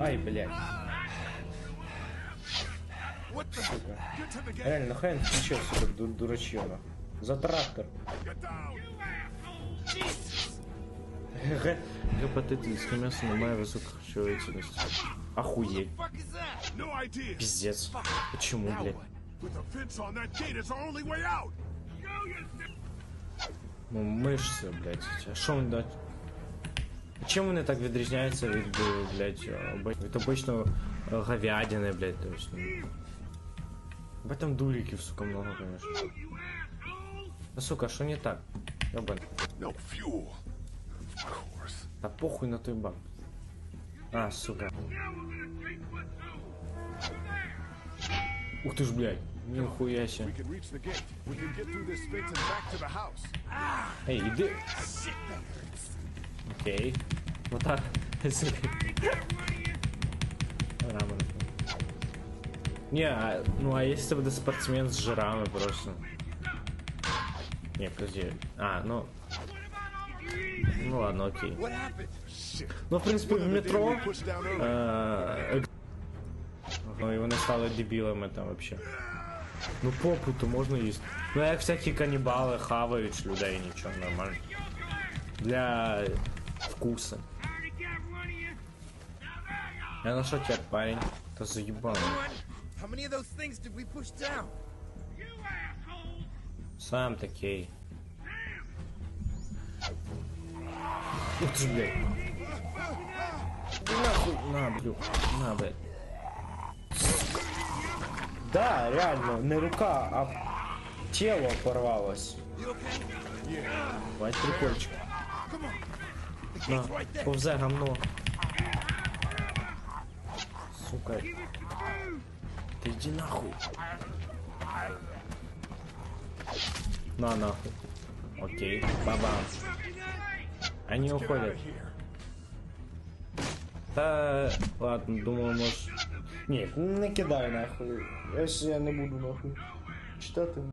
Ай, блядь. What the? Сука. Get to the gate. Реально, нахуй він включив, сука, ду дурачье, нахуй. За трактор. Get down. Г. Гепатитис мясо немає високої харчової цінності. Охуеть. Fuck is that? No idea. Пиздец. Почему, Now блядь? what? With a fence on that gate, it's our only way out. Ну, мишці, блядь. А що вони дать? Чим вони так відрізняються від, е, блядь, оби- від обичного е, говядини, блядь, точно. В этом дуриків, сука, много, конечно. Ну, сука, що не так? Ёбан. No fuel. Of course. Та похуй на той бак. А, сука. Ух ты ж, блядь. Нихуя себе. We can reach the gate. We can get through this fence and back to the house. Эй, иди. Окей. Вот так. Сука. Рамен. Не, а, ну а если это спортсмен с жирами просто? Не, подожди. А, ну... Ну ладно, окей. What happened? Shit. Ну, в принципі, в One of the метро... deer we pushed down earlier. Е, ек- Ну і вони стали дебілами там вообще. Ну попу то можна їсти. Ну як всякі канібали хавають людей, нічого нормально. Для вкуса. those things did we push down? Сам такий. Ух ж, блядь. Нахуй, на, блю, на, блядь. Да, реально, не рука, а тело порвалось. Бать прикольчик. На, повзе гамно. Сука. Ты иди нахуй. На нахуй. Окей, баба. Они уходят. Та ладно, думаю, може. Ні, не кидай нахуй. Ж я не буду нахуй. Читати.